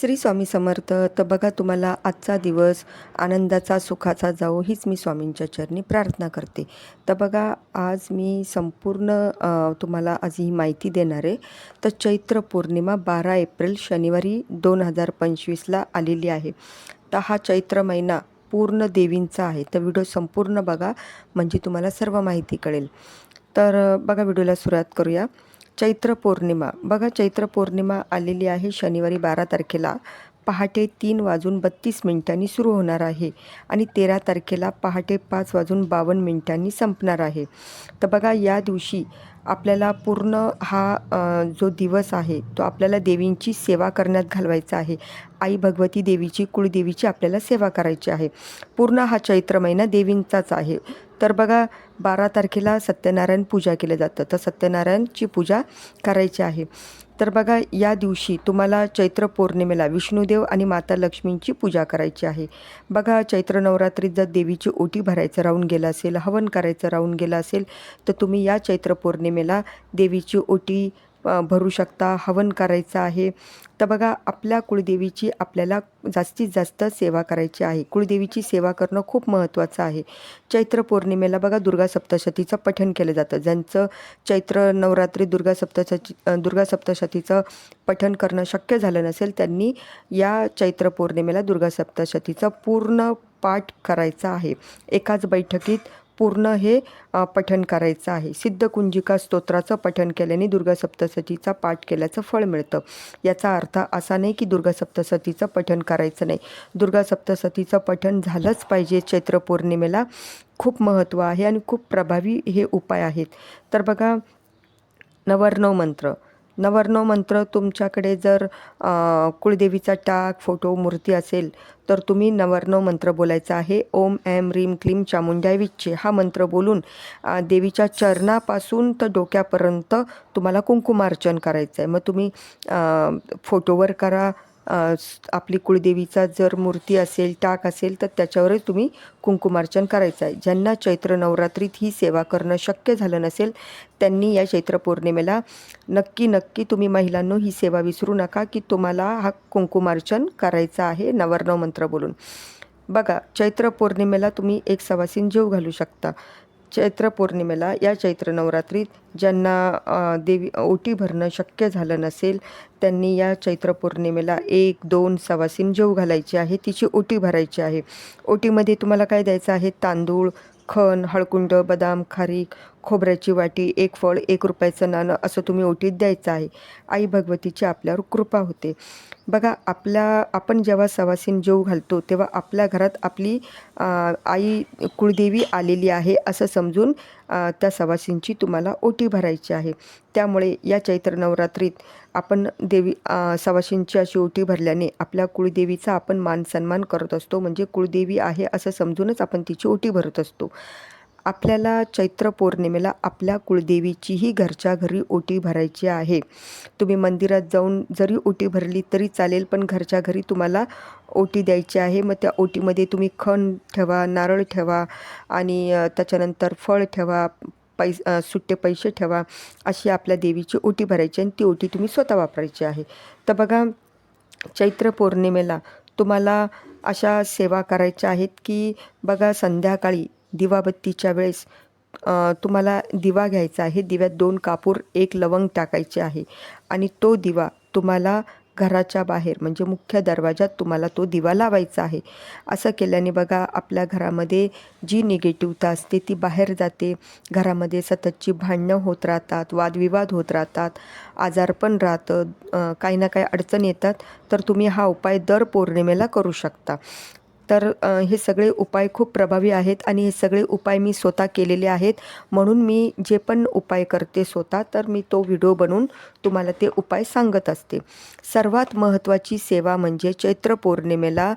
श्री स्वामी समर्थ तर बघा तुम्हाला आजचा दिवस आनंदाचा सुखाचा जावो हीच मी स्वामींच्या चरणी प्रार्थना करते. तर बघा आज मी संपूर्ण तुम्हाला आज ही माहिती देणार आहे. तर चैत्र पौर्णिमा बारा एप्रिल शनिवारी दोन हजार पंचवीसला आलेली आहे. तर हा चैत्र महिना पूर्ण देवींचा आहे. तर व्हिडिओ संपूर्ण बघा म्हणजे तुम्हाला सर्व माहिती कळेल. तर बघा व्हिडिओला सुरुवात करूया. चैत्र पौर्णिमा. बघा चैत्र पौर्णिमा आलेली आहे शनिवारी बारा तारखेला. पहाटे तीन वाजून बत्तीस मिनिटांनी सुरू होणार आहे आणि तेरा तारखेला पहाटे पाच वाजून बावन्न मिनिटांनी संपणार आहे. तर बघा या दिवशी आपल्याला पूर्ण हा जो दिवस आहे तो आपल्याला देवींची सेवा करण्यात घालवायचा आहे. आई भगवती देवीची कुळदेवीची आपल्याला सेवा करायची आहे. पूर्ण हा चैत्र महिना देवींचाच आहे. तर बघा बारा तारखेला सत्यनारायण पूजा केलं जातं. तर सत्यनारायणची पूजा करायची आहे. तर बघा या दिवशी तुम्हाला चैत्र पौर्णिमेला विष्णुदेव आणि माता लक्ष्मींची पूजा करायची आहे. बघा चैत्र नवरात्रीत जर देवीची ओटी भरायचं राहून गेलं असेल हवन करायचं राहून गेलं असेल तर तुम्ही या चैत्र पौर्णिमेला देवीची ओटी भरू शकता हवन करायचं आहे. तर बघा आपल्या कुळदेवीची आपल्याला जास्तीत जास्त सेवा करायची आहे. कुळदेवीची सेवा करणं खूप महत्त्वाचं आहे. चैत्र पौर्णिमेला बघा दुर्गा सप्तशतीचं पठण केलं जातं. ज्यांचं चैत्र नवरात्री दुर्गा सप्तशती दुर्गा सप्तशतीचं पठण करणं शक्य झालं नसेल त्यांनी या चैत्र पौर्णिमेला दुर्गा सप्तशतीचं पूर्ण पाठ करायचा आहे. एकाच बैठकीत पूर्ण हे पठन पठण करायचं आहे. सिद्धकुंजिका स्तोत्राचं पठण केल्याने दुर्गा सप्तशतीचा पाठ केल्याचं फळ मिळतं. याचा अर्थ असा नाही की दुर्गा सप्तशतीचं पठण करायचं नाही. दुर्गा सप्तशतीचं पठण झालंच पाहिजे चैत्र पौर्णिमेला. खूप महत्त्व आहे आणि खूप प्रभावी हे उपाय आहेत. तर बघा नवरनव मंत्र. नवरनो मंत्र तुमच्याकडे जर कुळदेवीचा टाक फोटो मूर्ती असेल तर तुम्ही नवरनो मंत्र बोलायचा आहे. ओम ऐम रीम क्लीम चामुंडाय हा मंत्र बोलून देवीच्या चरणापासून तर डोक्यापर्यंत तुम्हाला कुंकुमार्चन करायचं आहे मग तुम्ही फोटोवर करा आपली कुळदेवीचा जर मूर्ती असेल टाक असेल तर त्याच्यावरच तुम्ही कुंकुमार्चन करायचं आहे. ज्यांना चैत्र नवरात्रीत ही सेवा करणं शक्य झालं नसेल त्यांनी या चैत्र पौर्णिमेला नक्की नक्की तुम्ही महिलांनो ही सेवा विसरू नका की तुम्हाला हा कुंकुमार्चन करायचं आहे नवरनव मंत्र बोलून. बघा चैत्र पौर्णिमेला तुम्ही एक सवासीन जेव घालू शकता. चैत्र पौर्णिमेला या चैत्र नवरात्रीत ज्यांना देवी ओटी भरणं शक्य झालं नसेल त्यांनी या चैत्र पौर्णिमेला एक दोन सवासीन जेव घालायची आहे तिची ओटी भरायची आहे. ओटीमध्ये तुम्हाला काय द्यायचं आहे? तांदूळ खण हळकुंड बदाम खारीक खोबऱ्याची वाटी एक फळ एक रुपयाचं नाणं असं तुम्ही ओटीत द्यायचं आहे. आई भगवतीची आपल्यावर कृपा होते. बघा आपल्या आपण जेव्हा सवासीन जेव घालतो तेव्हा आपल्या घरात आपली आई कुळदेवी आलेली आहे असं समजून त्या सवासींची तुम्हाला ओटी भरायची आहे. त्यामुळे या चैत्र नवरात्रीत आपण देवी सवाशींची सवासींची अशी ओटी भरल्याने आपल्या कुळदेवीचा आपण मान सन्मान करत असतो. म्हणजे कुळदेवी आहे असं समजूनच आपण तिची ओटी भरत असतो. आपल्याला चैत्र पौर्णिमेला आपल्या कुळदेवीचीही घरच्या घरी ओटी भरायची आहे. तुम्ही मंदिरात जाऊन जरी ओटी भरली तरी चालेल पण घरच्या घरी तुम्हाला ओटी द्यायची आहे. मग त्या ओटीमध्ये तुम्ही खण ठेवा नारळ ठेवा आणि त्याच्यानंतर फळ ठेवा पैस सुट्टे पैसे ठेवा अशी आपल्या देवीची ओटी भरायची आणि ती ओटी तुम्ही स्वतः वापरायची आहे. तर बघा चैत्र पौर्णिमेला तुम्हाला अशा सेवा करायच्या आहेत की बघा संध्याकाळी दिवाबत्तीच्या वेळेस तुम्हाला दिवा घ्यायचा आहे. दिव्यात दोन कापूर एक लवंग टाकायचे आहे. आणि तो दिवा तुम्हाला घराच्या बाहेर म्हणजे मुख्य दरवाजात तुम्हाला तो दिवा लावायचा आहे. असं केल्याने बघा आपल्या घरामध्ये जी निगेटिव्हता असते ती बाहेर जाते. घरामध्ये सततची भांडणं होत राहतात वादविवाद होत राहतात आजारपण राहतं काही ना काही अडचण येतात. तर तुम्ही हा उपाय दर पौर्णिमेला करू शकता. तर हे सगळे उपाय खूप प्रभावी आहेत आणि हे सगळे उपाय मी स्वतः केलेले आहेत. म्हणून मी जे पण उपाय करते स्वतः तर मी तो व्हिडिओ बनवून तुम्हाला ते उपाय सांगत असते. सर्वात महत्त्वाची सेवा म्हणजे चैत्र पौर्णिमेला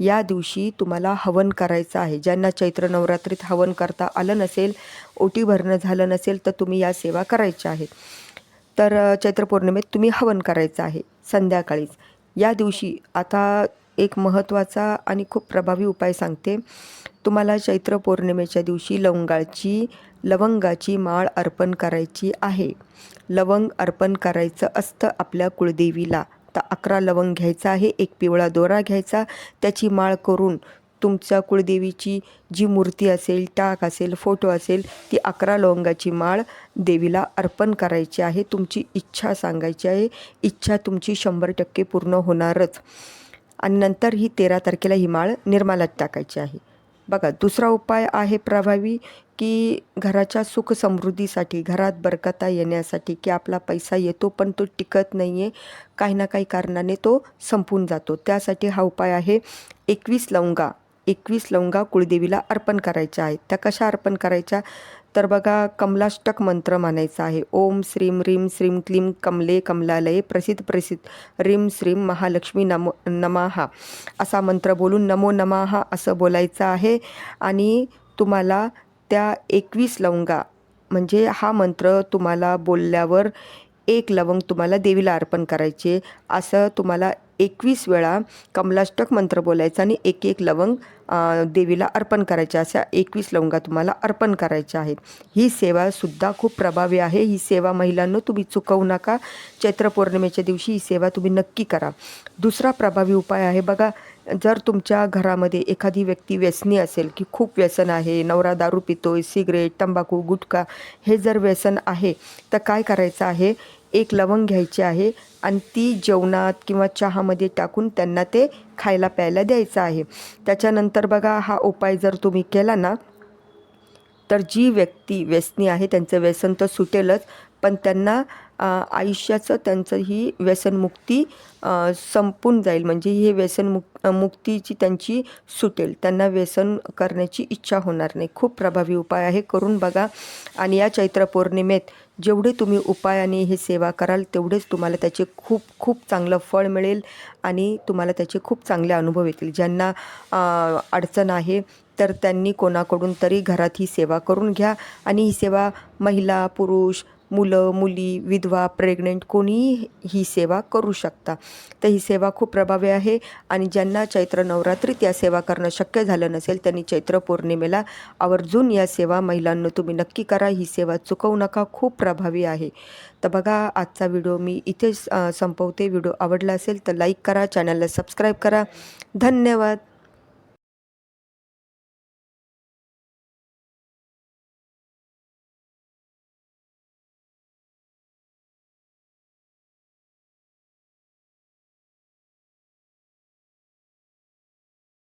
या दिवशी तुम्हाला हवन करायचं आहे. ज्यांना चैत्र नवरात्रीत हवन करता आलं नसेल ओटी भरणं झालं नसेल तर तुम्ही या सेवा करायच्या आहेत. तर चैत्र पौर्णिमेत तुम्ही हवन करायचं आहे संध्याकाळीच. या दिवशी आता एक महत्त्वाचा आणि खूप प्रभावी उपाय सांगते. तुम्हाला चैत्र पौर्णिमेच्या दिवशी लवंगाची लवंगाची माळ अर्पण करायची आहे. लवंग अर्पण करायचं असतं आपल्या कुळदेवीला. तर अकरा लवंग घ्यायचा आहे एक पिवळा दोरा घ्यायचा. त्याची माळ करून तुमच्या कुळदेवीची जी मूर्ती असेल टाक असेल फोटो असेल ती अकरा लवंगाची माळ देवीला अर्पण करायची आहे. तुमची इच्छा सांगायची आहे. इच्छा तुमची शंभर टक्के पूर्ण होणारच. आणि नंतर ही तेरा तारखेला ही माळ निर्मालात टाकायची आहे. बघा दुसरा उपाय आहे प्रभावी की घराच्या सुख समृद्धीसाठी घरात बरकता येण्यासाठी की आपला पैसा येतो पण तो टिकत नाही आहे काही ना काही कारणाने तो संपून जातो. त्यासाठी हा उपाय आहे एकवीस लवंगा. एकवीस लवंगा कुळदेवीला अर्पण करायच्या आहेत. त्या कशा अर्पण करायच्या? तर बघा कमलाष्टक मंत्र मानायचा आहे. ओम श्रीम रीम श्रीम क्लीम कमले कमलालये प्रसिद्ध प्रसिद्ध. रीम श्रीम महालक्ष्मी नमो नमाहा. असा मंत्र बोलून नमो नमाहा असं बोलायचं आहे. आणि तुम्हाला त्या एकवीस लवंगा म्हणजे हा मंत्र तुम्हाला बोलल्यावर एक लवंग तुम्हाला देवीला अर्पण करायचे असं तुम्हाला एकवीस वेळा कमलाष्टक मंत्र बोलायचा आणि एक एक लवंग देवीला अर्पण करायचे. अशा एकवीस लवंगा तुम्हाला अर्पण करायच्या आहेत. ही सेवासुद्धा खूप प्रभावी आहे. ही सेवा महिलांनो तुम्ही चुकवू नका. चैत्र पौर्णिमेच्या दिवशी ही सेवा तुम्ही नक्की करा. दुसरा प्रभावी उपाय आहे बघा. जर तुमच्या घरामध्ये एखादी व्यक्ती व्यसनी असेल की खूप व्यसन आहे नवरा दारू पितोय सिगरेट तंबाखू गुटखा हे जर व्यसन आहे तर काय करायचं आहे? एक लवंग घ्यायची आहे आणि ती जेवणात किंवा चहामध्ये टाकून त्यांना ते खायला प्यायला द्यायचं आहे. त्याच्यानंतर बघा हा उपाय जर तुम्ही केला ना तर जी व्यक्ती व्यसनी आहे त्यांचं व्यसन तर सुटेलच पण त्यांना आयुष्याचं त्यांचं ही व्यसनमुक्ती संपून जाईल. म्हणजे ही व्यसन मुक मुक्तीची त्यांची सुटेल. त्यांना व्यसन करण्याची इच्छा होणार नाही. खूप प्रभावी उपाय आहे. करून बघा. आणि या चैत्र पौर्णिमेत जेवढे तुम्ही उपाय आणि हे सेवा कराल तेवढेच तुम्हाला त्याचे खूप खूप चांगलं फळ मिळेल आणि तुम्हाला त्याचे खूप चांगले अनुभव येतील. ज्यांना अडचण आहे तर त्यांनी कोणाकडून तरी घरात ही सेवा करून घ्या. आणि ही सेवा महिला पुरुष मुलं मुली विधवा प्रेग्नेंट कोणीही ही सेवा करू शकता. तर ही सेवा खूप प्रभावी आहे आणि ज्यांना चैत्र नवरात्रीत या सेवा करणं शक्य झालं नसेल त्यांनी चैत्र पौर्णिमेला आवर्जून या सेवा महिलांना तुम्ही नक्की करा. ही सेवा चुकवू नका खूप प्रभावी आहे. तर बघा आजचा व्हिडिओ मी इथेच संपवते. व्हिडिओ आवडला असेल तर लाईक करा चॅनलला सबस्क्राईब करा. धन्यवाद.